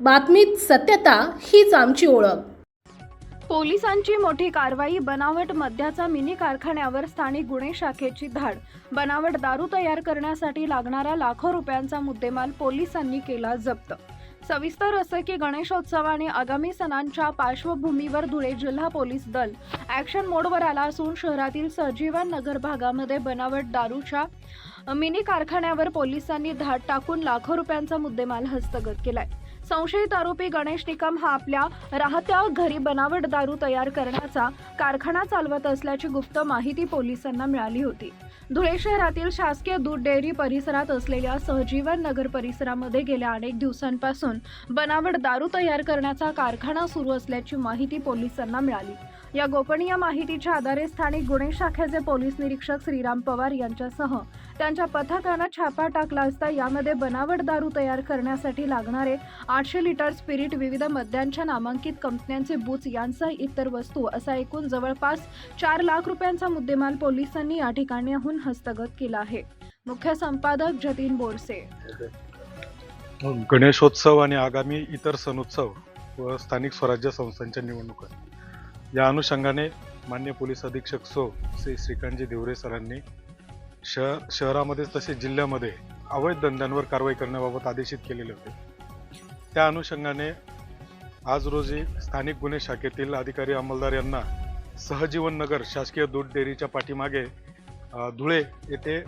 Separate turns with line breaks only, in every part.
बातमीत सत्यता हीच आमची ओळख.
पोलिसांची मोठी कारवाई बनावट मद्याचा मिनी कारखान्यावर स्थानिक गुन्हे शाखेची धाड. बनावट दारू तयार करण्यासाठी लागणारा लाखो रुपयांचा मुद्देमाल पोलिसांनी केला जप्त. सविस्तर असं की गणेशोत्सव आणि आगामी सणांच्या पार्श्वभूमीवर धुळे जिल्हा पोलीस दल ॲक्शन मोडवर आला असून शहरातील सजीवन नगर भागामध्ये बनावट दारूच्या मिनी कारखान्यावर पोलिसांनी धाड टाकून लाखो रुपयांचा मुद्देमाल हस्तगत केलाय. संशयित आरोपी गणेश निकम हा आपल्या राहत्या घरी बनावट दारू तयार करण्याचा कारखाना चालवत असल्याची गुप्त माहिती पोलिसांना मिळाली होती. धुळे शहरातील शासकीय दूध डेअरी परिसरात असलेल्या सहजीवन नगर परिसरामध्ये गेल्या अनेक दिवसांपासून बनावट दारू तयार करण्याचा कारखाना सुरू असल्याची माहिती पोलिसांना मिळाली. या गोपनीय माहितीच्या आधारे स्थानिक गुन्हे शाखेचे पोलीस निरीक्षक श्रीराम पवार यांच्यासह त्यांच्या पथकानं छापा टाकला असता यामध्ये बनावट दारू तयार करण्यासाठी लागणारे आठशे लिटर स्पिरिट विविध मद्यांच्या नामांकित कंपन्यांचे बूथ यांसह इतर वस्तू असा एकूण जवळपास चार लाख रुपयांचा मुद्देमाल पोलिसांनी या ठिकाणाहून हस्तगत केला आहे. मुख्य संपादक जतीन बोरसे.
गणेशोत्सव आणि आगामी इतर सणोत्सव व स्थानिक स्वराज्य संस्थांच्या निवडणुका. या अनुषंगाने मान्य पोलीस अधीक्षक सो श्री श्रीकांतजी देवरे सरांनी शहर शहरामध्येच तसेच जिल्ह्यामध्ये अवैध धंद्यांवर कारवाई करण्याबाबत आदेशित केलेले होते. त्या अनुषंगाने आज रोजी स्थानिक गुन्हे शाखेतील अधिकारी अंमलदार यांना सहजीवन नगर शासकीय दूध डेअरीच्या पाठीमागे धुळे येथे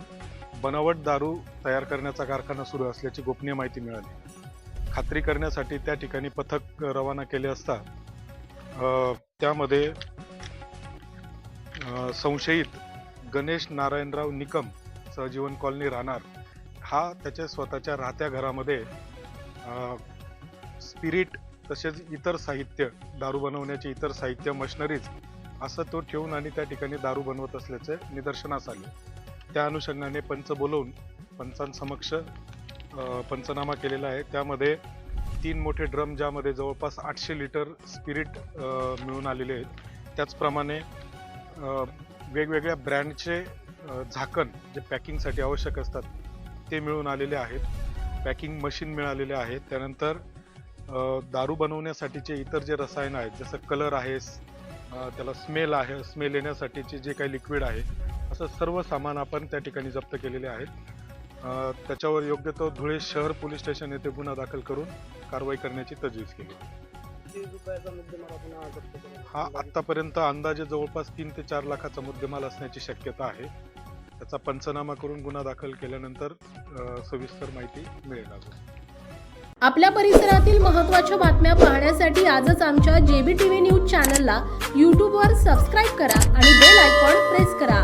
बनावट दारू तयार करण्याचा कारखाना सुरू असल्याची गोपनीय माहिती मिळाली. खात्री करण्यासाठी त्या ठिकाणी पथक रवाना केले असता त्यामध्ये संशयित गणेश नारायणराव निकम सहजीवन कॉलनी राहणार. हा त्याच्या स्वतःच्या राहत्या घरामध्ये स्पिरिट तसेच इतर साहित्य दारू बनवण्याचे इतर साहित्य मशनरीज असं तो ठेवून आणि त्या ठिकाणी दारू बनवत असल्याचे निदर्शनास आले. त्या अनुषंगाने पंच बोलवून पंचांसमक्ष पंचनामा केलेला आहे. त्यामध्ये तीन मोठे ड्रम ज्यामध्ये जवळपास आठशे लिटर स्पिरिट मिळून आलेले आहेत. त्याचप्रमाणे वेगवेगळ्या ब्रँडचे झाकण जे पॅकिंगसाठी आवश्यक असतात ते मिळून आलेले आहेत. पॅकिंग मशीन मिळालेले आहेत. त्यानंतर दारू बनवण्यासाठीचे इतर जे रसायनं आहेत जसं कलर आहे त्याला स्मेल आहे स्मेल येण्यासाठीचे जे काही लिक्विड आहे असं सर्व सामान आपण त्या ठिकाणी जप्त केलेले आहेत. त्याच्यावर योग्य तो धुळे शहर पोलीस स्टेशन येथे गुन्हा दाखल करून कारवाई करण्याची तजवीज केली. हा आतापर्यंत अंदाजे जवळपास तीन ते चार लाखाचा मुद्देमाल असण्याची शक्यता आहे. त्याचा पंचनामा करून गुन्हा दाखल केल्यानंतर सविस्तर माहिती मिळेल अजून.
आपल्या परिसरातील महत्त्वाच्या बातम्या पाहण्यासाठी आजच आमच्या जेबी टीव्ही न्यूज चॅनलला यूट्यूबवर सबस्क्राईब करा आणि बेल आयकॉन प्रेस करा.